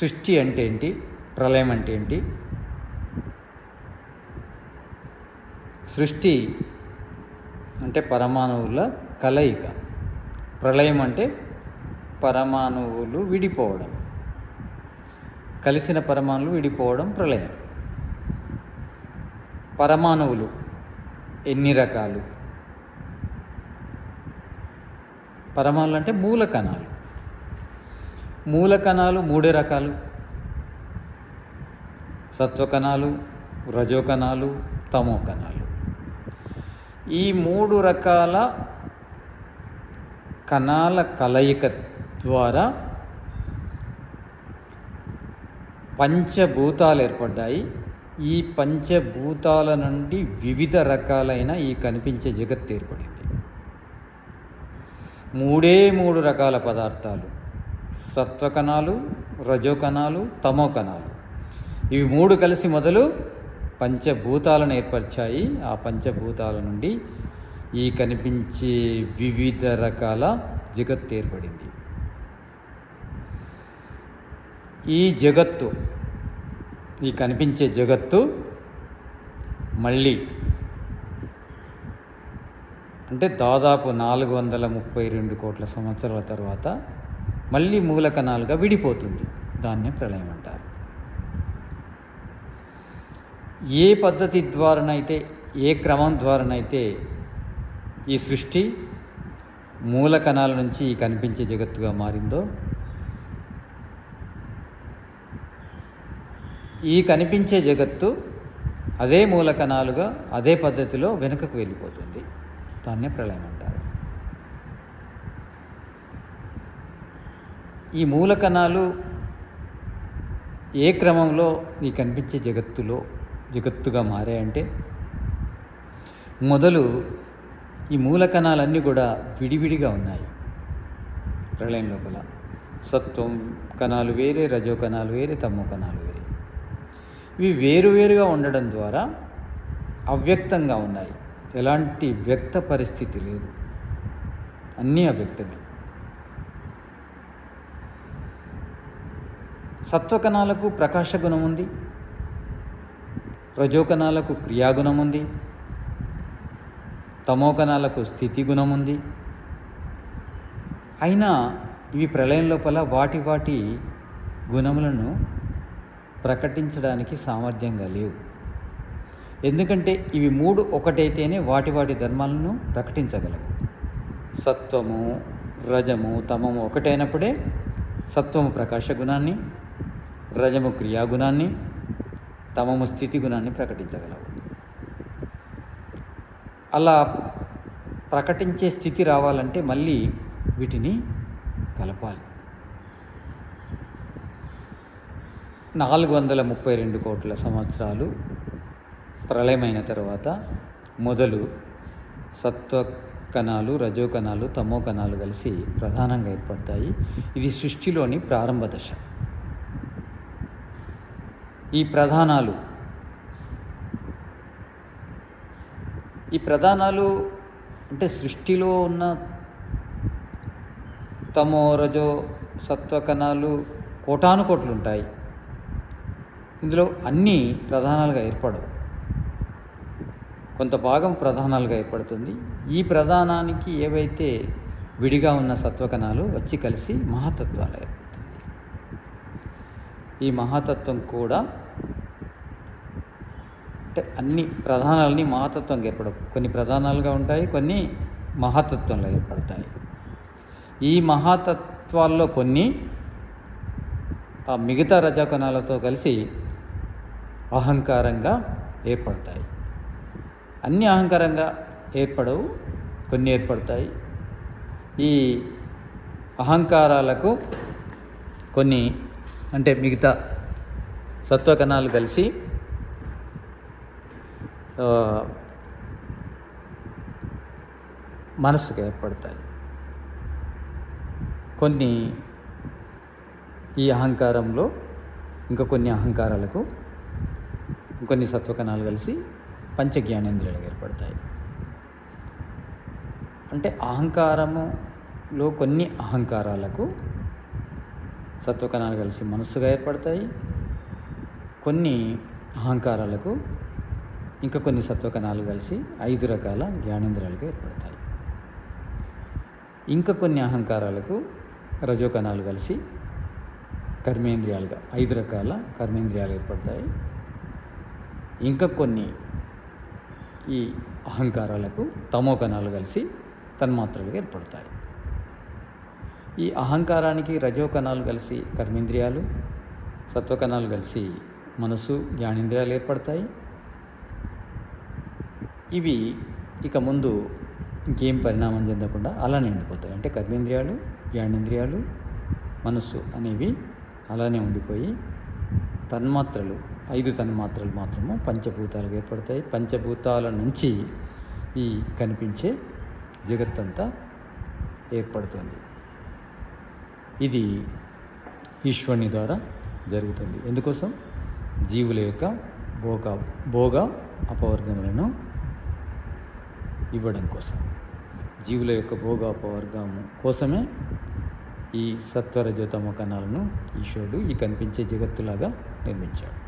సృష్టి అంటే ఏంటి? ప్రళయం అంటే ఏంటి? సృష్టి అంటే పరమాణువుల కలయిక. ప్రళయం అంటే పరమాణువులు విడిపోవడం. కలిసిన పరమాణువులు విడిపోవడం ప్రళయం. పరమాణువులు ఎన్ని రకాలు? పరమాణువులు అంటే మూల కణాలు మూల కణాలు మూడే రకాలు. సత్వకణాలు రజోకణాలు కణాలు తమో కణాలు ఈ మూడు రకాల కణాల కలయిక ద్వారా పంచభూతాలు ఏర్పడ్డాయి. ఈ పంచభూతాల నుండి వివిధ రకాలైన ఈ కనిపించే జగత్తు ఏర్పడింది. మూడే మూడు రకాల పదార్థాలు. సత్వకణాలు రజోకణాలు తమో కణాలు ఇవి మూడు కలిసి మొదలు పంచభూతాలను ఏర్పరిచాయి. ఆ పంచభూతాల నుండి ఈ కనిపించే వివిధ రకాల జగత్తు ఏర్పడింది. ఈ జగత్తు ఈ కనిపించే జగత్తు మళ్ళీ అంటే దాదాపు నాలుగు వందల ముప్పై రెండు కోట్ల సంవత్సరాల తర్వాత మళ్ళీ మూల కణాలుగా విడిపోతుంది. దాన్నే ప్రళయం అంటారు. ఏ పద్ధతి ద్వారానైతే ఏ క్రమం ద్వారానైతే ఈ సృష్టి మూల కణాల నుంచి కనిపించే జగత్తుగా మారిందో ఈ కనిపించే జగత్తు అదే మూల కణాలుగా అదే పద్ధతిలో వెనుకకు వెళ్ళిపోతుంది. దాన్నే ప్రళయం అంటారు ఈ మూల కణాలు ఏ క్రమంలో ఈ కనిపించే జగత్తులో జగత్తుగా మారాయంటే మొదలు ఈ మూలకణాలన్నీ కూడా విడివిడిగా ఉన్నాయి. ప్రళయం లోపల. సత్వం కణాలు వేరే రజో కణాలు వేరే తమో కణాలు వేరే. ఇవి వేరువేరుగా ఉండడం ద్వారా అవ్యక్తంగా ఉన్నాయి. ఎలాంటి వ్యక్త పరిస్థితి లేదు. అన్నీ అవ్యక్తమే. సత్వకణాలకు ప్రకాశ గుణం ఉంది రజోకణాలకు క్రియాగుణం ఉంది తమోకణాలకు స్థితి గుణం ఉంది అయినా ఇవి ప్రళయం లోపల వాటి వాటి గుణములను ప్రకటించడానికి సామర్థ్యంగా లేవు. ఎందుకంటే ఇవి మూడు ఒకటైతేనే వాటి వాటి ధర్మాలను ప్రకటించగలవు. సత్వము రజము తమము ఒకటైనప్పుడే సత్వము ప్రకాశ గుణాన్ని రజము క్రియాగుణాన్ని తమము స్థితి గుణాన్ని ప్రకటించగలవు. అలా ప్రకటించే స్థితి రావాలంటే మళ్ళీ వీటిని కలపాలి. నాలుగు వందల ముప్పై రెండు కోట్ల సంవత్సరాలు ప్రళయమైన తర్వాత మొదలు సత్వ కణాలు రజో కణాలు తమో కణాలు కలిసి ప్రధానంగా ఏర్పడతాయి. ఇది సృష్టిలోని ప్రారంభ దశ. ఈ ప్రధానాలు. ఈ ప్రధానాలు అంటే సృష్టిలో ఉన్న తమో రజో సత్వకణాలు కోటాను కోట్లు ఉంటాయి. ఇందులో అన్నీ ప్రధానాలుగా ఏర్పడవు. కొంత భాగం ప్రధానాలుగా ఏర్పడుతుంది. ఈ ప్రధానానికి ఏవైతే విడిగా ఉన్న సత్వకణాలు వచ్చి కలిసి మహాతత్వాలు ఏర్పడతాయి ఈ మహాతత్వం కూడా అంటే అన్ని ప్రధానాలని మహాతత్వంగా ఏర్పడవు. కొన్ని ప్రధానాలుగా ఉంటాయి కొన్ని మహాతత్వంలో ఏర్పడతాయి. ఈ మహాతత్వాల్లో కొన్ని ఆ మిగతా రజాకణాలతో కలిసి అహంకారంగా ఏర్పడతాయి. అన్ని అహంకారంగా ఏర్పడవు కొన్ని ఏర్పడతాయి. ఈ అహంకారాలకు కొన్ని అంటే మిగతా సత్వకణాలు కలిసి మనసుకు ఏర్పడతాయి. కొన్ని ఈ అహంకారంలో ఇంకా కొన్ని అహంకారాలకు కొన్ని సత్వకణాలు కలిసి పంచజ్ఞానేంద్రియాలు ఏర్పడతాయి. అంటే అహంకారములో కొన్ని అహంకారాలకు సత్వకణాలు కలిసి మనస్సుగా ఏర్పడతాయి. కొన్ని అహంకారాలకు ఇంకా కొన్ని సత్వకణాలు కలిసి ఐదు రకాల జ్ఞానేంద్రియాలుగా ఏర్పడతాయి. ఇంకా కొన్ని అహంకారాలకు రజోకణాలు కలిసి కర్మేంద్రియాలుగా ఐదు రకాల కర్మేంద్రియాలు ఏర్పడతాయి. ఇంకా కొన్ని ఈ అహంకారాలకు తమో కణాలు కలిసి తన్మాత్రలుగా ఏర్పడతాయి. ఈ అహంకారానికి రజో కణాలు కలిసి కర్మేంద్రియాలు సత్వకణాలు కలిసి మనసు జ్ఞానేంద్రియాలు ఏర్పడతాయి. ఇవి ఇక ముందు ఇంకేం పరిణామం చెందకుండా అలానే ఉండిపోతాయి. అంటే కర్మేంద్రియాలు జ్ఞానేంద్రియాలు మనస్సు అనేవి అలానే ఉండిపోయి తన్మాత్రలు ఐదు తన్మాత్రలు మాత్రము పంచభూతాలుగా ఏర్పడతాయి. పంచభూతాల నుంచి ఈ కనిపించే జగత్తంతా ఏర్పడుతుంది. ఇది ఈశ్వరుని ద్వారా జరుగుతుంది. ఎందుకోసం? జీవుల యొక్క భోగ భోగ అపవర్గములను ఇవ్వడం కోసం. జీవుల యొక్క భోగ అపవర్గము కోసమే ఈ సత్వరజోతమ కణాలను ఈశ్వరుడు ఈ కనిపించే జగత్తులాగా నిర్మించాడు.